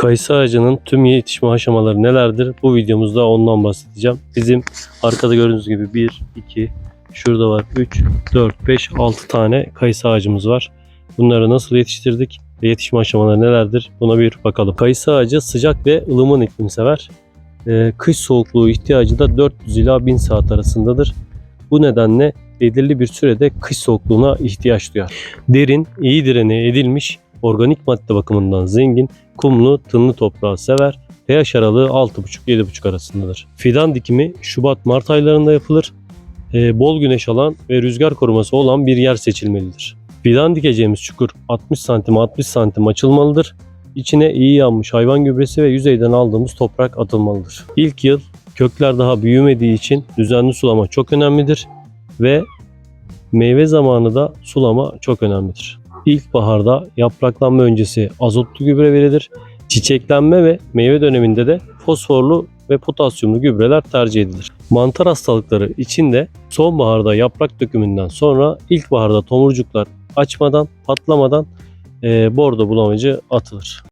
Kayısı ağacının tüm yetişme aşamaları nelerdir? Bu videomuzda ondan bahsedeceğim. Bizim arkada gördüğünüz gibi 1, 2, şurada var 3, 4, 5, 6 tane kayısı ağacımız var. Bunları nasıl yetiştirdik ve yetişme aşamaları nelerdir? Buna bir bakalım. Kayısı ağacı sıcak ve ılıman iklim sever. Ee, kış soğukluğu ihtiyacı da 400 ila 1000 saat arasındadır. Bu nedenle belirli bir sürede kış soğukluğuna ihtiyaç duyar. Derin, iyi direne edilmiş, organik madde bakımından zengin, kumlu, tınlı toprağı sever. pH aralığı 6,5-7,5 arasındadır. Fidan dikimi Şubat-Mart aylarında yapılır. Ee, bol güneş alan ve rüzgar koruması olan bir yer seçilmelidir. Fidan dikeceğimiz çukur 60 santim 60 santim açılmalıdır. İçine iyi yanmış hayvan gübresi ve yüzeyden aldığımız toprak atılmalıdır. İlk yıl kökler daha büyümediği için düzenli sulama çok önemlidir ve meyve zamanı da sulama çok önemlidir. İlkbaharda yapraklanma öncesi azotlu gübre verilir. Çiçeklenme ve meyve döneminde de fosforlu ve potasyumlu gübreler tercih edilir. Mantar hastalıkları için de sonbaharda yaprak dökümünden sonra ilkbaharda tomurcuklar açmadan, patlamadan eee bordo bulamacı atılır.